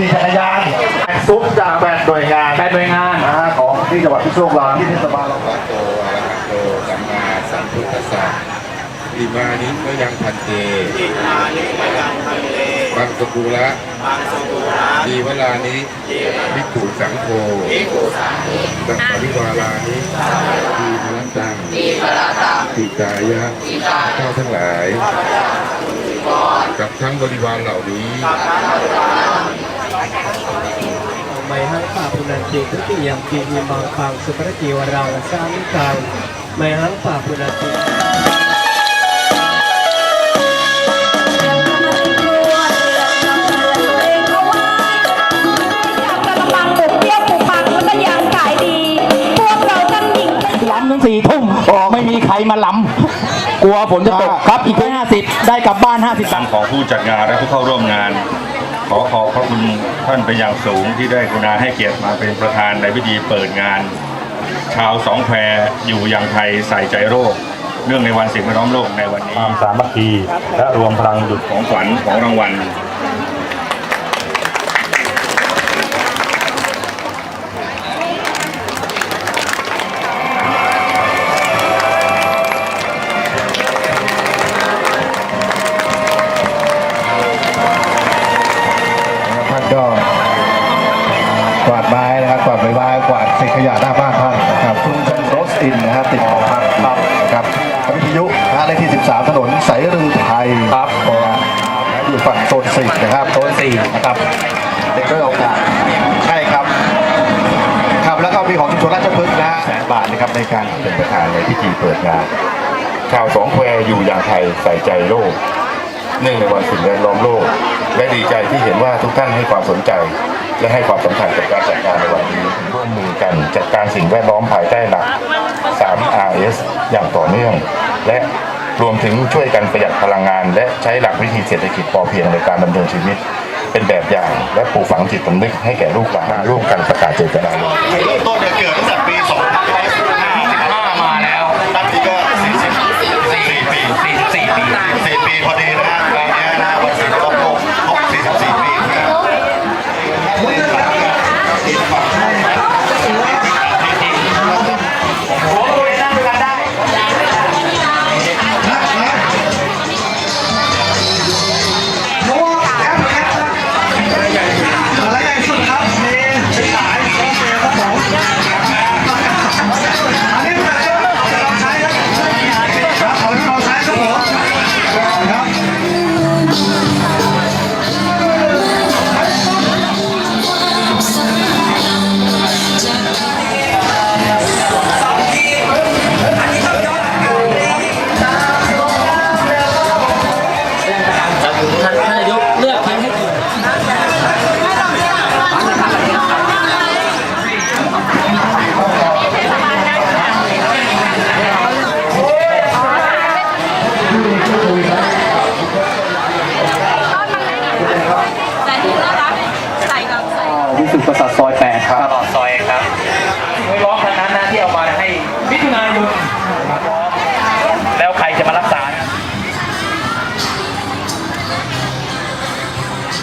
มีจักรยานซุ้มจากแปดหน่วยงานแปดหน่วยงานนะฮะของที่จังหวัดพิษณุโลกที่เทศบาลเราโตอะระหะโตสัมมาสัมพุทธัสสะอิมานิก็ยังพันเตอิมานิก็ยังพันเตบางสกุละบางสกุละดีวลานิภิกขุสังโฆภิกขุสังโฆสังฆวิวาลานิดีพระตังดีพระตังติกายะข้าทั้งหลายกับทั้งบริวารเหล่านี้ ไมหังปาปุนัน ติทุติยมปีอิมังพังสุปรติวรังสามิกังไมหังปาปุนันติล้ำถึงสี่ทุ่มไม่มีใครมาล้ำกลัวฝนจะตกครับอีกแค่ห้าสิบได้กลับบ้านห้าสิบทางของผู้จัดงานและผู้เข้าร่วมงาน ขอขอบพระคุณท่านเป็นอย่างสูงที่ได้กรุณาให้เกียรติมาเป็นประธานในพิธีเปิดงาน ชาวสองแควอยู่อย่างไทยใส่ใจโรค เนื่องในวันสิ่งแวดล้อมโลกในวันนี้ความสามัคคีและรวมพลังดุจของขวัญของรางวัลาดไม้นะครับกวาดใบไม้กวาดเศษขยะหน้าบ้านท่านนะครับคุณเป็นโรสอินนะฮะติดของพักครับนะครับวิทยุนะฮะเลขที่ 13 ถนนสายรือไทยครับอยู่ฝั่งโซนสี่นะครับโซนสี่นะครับเด็กด้วยโอกาสใช่ครับ ครับแล้วก็มีของชุมชนราชพฤกษ์นะฮะแสนบาทนะครับในการเป็นประธานในพิธีเปิดงานชาวสองแควอยู่อย่างไทยใส่ใจโลก เนื่องในวันสิ่งแวดล้อมโลก และดีใจที่เห็นว่าทุกท่านให้ความสนใจ และให้ความสำคัญกับการจัดการในวันนี้ร่วมมือกันจัดการสิ่งแวดล้อมภายใต้หลัก 3 RS อย่างต่อเนื่อง และรวมถึงช่วยกันประหยัดพลังงาน และใช้หลักวิธีเศรษฐกิจพอเพียงในการดำเนินชีวิต เป็นแบบอย่างและปลูกฝังจิตสำนึกให้แก่ลูกหลานร่วมกันประกาศเจตนารมณ์ พอดีนะฮะ ส่ที่น่ารักประสาทซอยแปดครับ